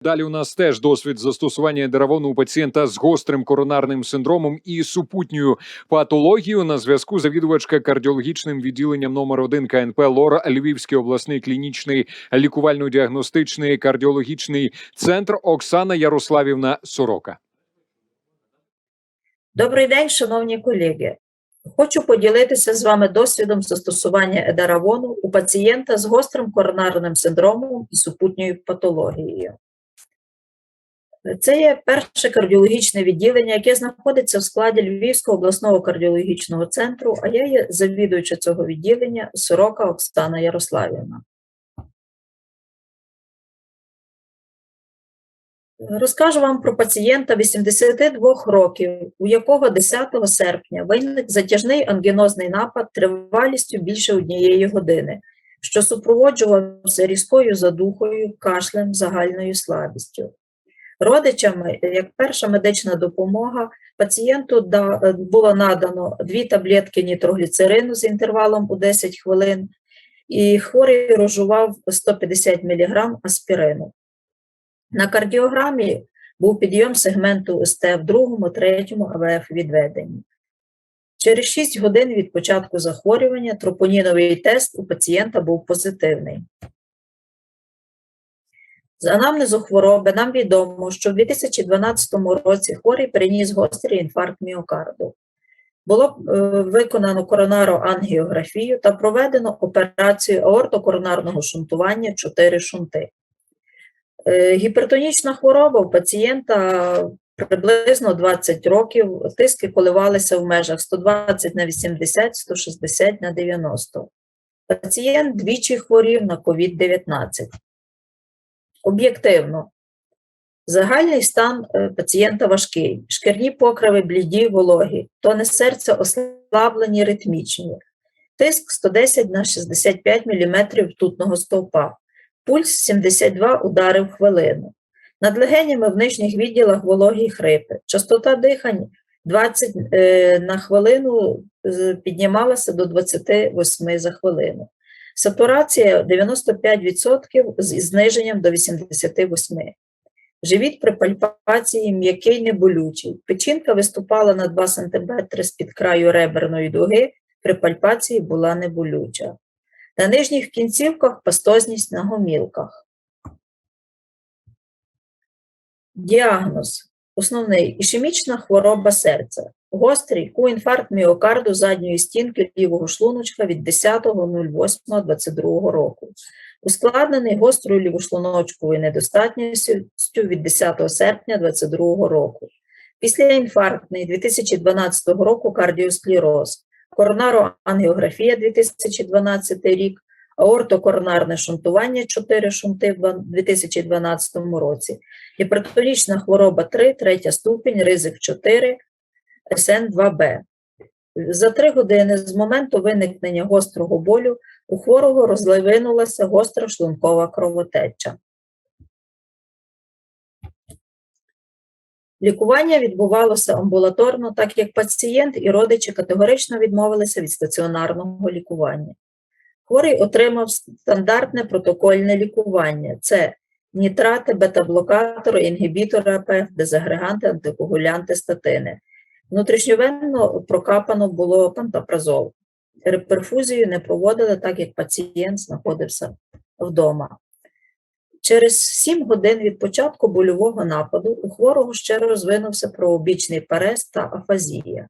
Далі у нас теж досвід застосування едеравону у пацієнта з гострим коронарним синдромом і супутньою патологією. На зв'язку завідувачка кардіологічним відділенням номер 1 КНП ЛОР Львівський обласний клінічний лікувально-діагностичний кардіологічний центр Оксана Ярославівна Сорока. Добрий день, шановні колеги. Хочу поділитися з вами досвідом застосування едаравону у пацієнта з гострим коронарним синдромом і супутньою патологією. Це є перше кардіологічне відділення, яке знаходиться в складі Львівського обласного кардіологічного центру, а я є завідуюча цього відділення Сорока Оксана Ярославівна. Розкажу вам про пацієнта 82 років, у якого 10 серпня виник затяжний ангінозний напад тривалістю більше однієї години, що супроводжувався різкою задухою, кашлем, загальною слабістю. Родичами, як перша медична допомога, пацієнту було надано дві таблетки нітрогліцерину з інтервалом у 10 хвилин, і хворий розжував 150 мг аспірину. На кардіограмі був підйом сегменту СТ в другому, третьому АВФ відведенні. Через 6 годин від початку захворювання тропоніновий тест у пацієнта був позитивний. З анамнезу хвороби нам відомо, що в 2012 році хворий переніс гострий інфаркт міокарду. Було е, виконано коронароангіографію та проведено операцію аортокоронарного шунтування 4 шунти. Е, Гіпертонічна хвороба у пацієнта приблизно 20 років, тиски коливалися в межах 120 на 80, 160 на 90. Пацієнт двічі хворів на COVID-19. Об'єктивно, загальний стан е, пацієнта важкий, шкірні покриви бліді, вологі, тони серця ослаблені, ритмічні, тиск 110 на 65 мм ртутного стовпа, пульс 72 удари в хвилину. Над легенями в нижніх відділах вологі хрипи. Частота дихань 20 е, на хвилину піднімалася до 28 за хвилину. Сатурація 95% з зниженням до 88%. Живіт при пальпації м'який неболючий. Печінка виступала на 2 см з-під краю реберної дуги, при пальпації була неболюча. На нижніх кінцівках пастозність на гомілках. Діагноз. Основний ішемічна хвороба серця. Гострий коінфаркт міокарду задньої стінки лівого шлуночка від 10.08.22 року. Ускладнений гострою лівошлуночковою недостатністю від 10 серпня 2022 року. Післяінфарктний 2012 року кардіосклероз, коронароангіографія 2012 рік, аортокоронарне шунтування 4 шунти в 2012 році, гіпертонічна хвороба 3, третя ступінь, ризик 4, СН2Б. За три години з моменту виникнення гострого болю у хворого розливинулася гостра шлункова кровотеча. Лікування відбувалося амбулаторно, так як пацієнт і родичі категорично відмовилися від стаціонарного лікування. Хворий отримав стандартне протокольне лікування: це нітрати, бета-блокатори, інгібітори АПФ, дезагреганти, антикоагулянти, статини. Внутрішньовенно прокапано було пантопразол. Перфузію не проводили, так як пацієнт знаходився вдома. Через 7 годин від початку больового нападу у хворого ще розвинувся правобічний парез та афазія.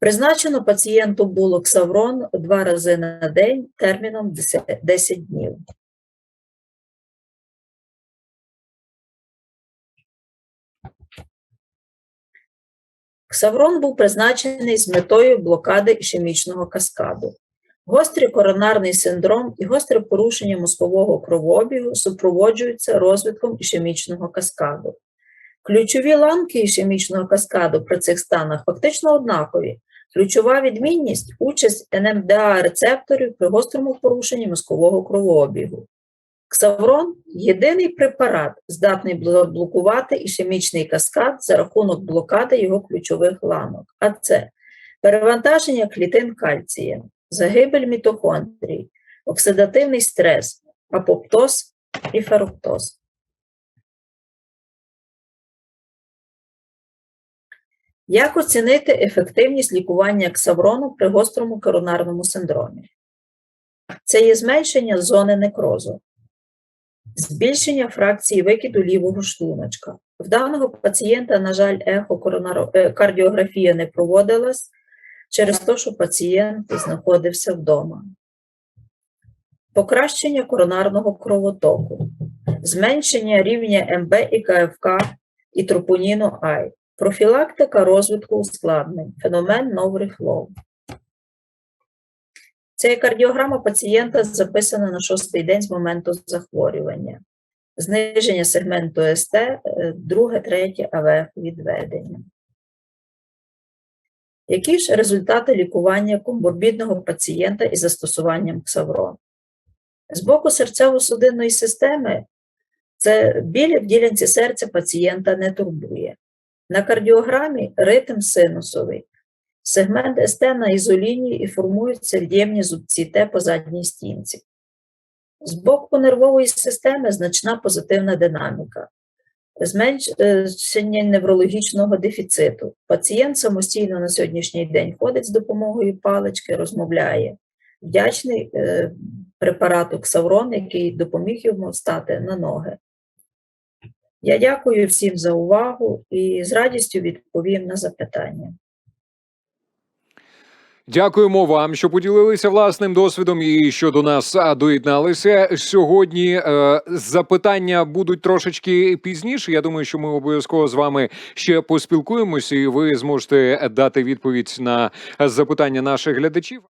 Призначено пацієнту було ксаврон два рази на день терміном 10 днів. Ксаврон був призначений з метою блокади ішемічного каскаду. Гострий коронарний синдром і гостре порушення мозкового кровообігу супроводжуються розвитком ішемічного каскаду. Ключові ланки ішемічного каскаду при цих станах фактично однакові. Ключова відмінність участь НМДА рецепторів при гострому порушенні мозкового кровообігу. Ксаврон єдиний препарат, здатний блокувати ішемічний каскад за рахунок блокади його ключових ланок, а це перевантаження клітин кальцієм, загибель мітохондрій, оксидативний стрес, апоптоз і феруктоз. Як оцінити ефективність лікування ксаврону при гострому коронарному синдромі? Це є зменшення зони некрозу, збільшення фракції викиду лівого шлуночка. В даного пацієнта, на жаль, ехокардіографія не проводилась через те, що пацієнт знаходився вдома. Покращення коронарного кровотоку, зменшення рівня МБ і КФК і тропоніну Ай, профілактика розвитку ускладнень, феномен no-reflow. Це кардіограма пацієнта записана на шостий день з моменту захворювання. Зниження сегменту СТ, е, друге, третє АВФ відведення. Які ж результати лікування коморбідного пацієнта із застосуванням ксаврон? З боку серцево-судинної системи це біль в ділянці серця пацієнта не турбує. На кардіограмі ритм синусовий. Сегмент СТ на ізолінії і формуються від'ємні зубці Т по задній стінці. З боку нервової системи значна позитивна динаміка. Зменшення неврологічного дефіциту. Пацієнт самостійно на сьогоднішній день ходить з допомогою палички, розмовляє. Вдячний е, препарату Ксаврон, який допоміг йому стати на ноги. Я дякую всім за увагу і з радістю відповім на запитання. Дякуємо вам, що поділилися власним досвідом і що до нас доєдналися. Сьогодні е, запитання будуть трошечки пізніше. Я думаю, що ми обов'язково з вами ще поспілкуємося, і ви зможете дати відповідь на запитання наших глядачів.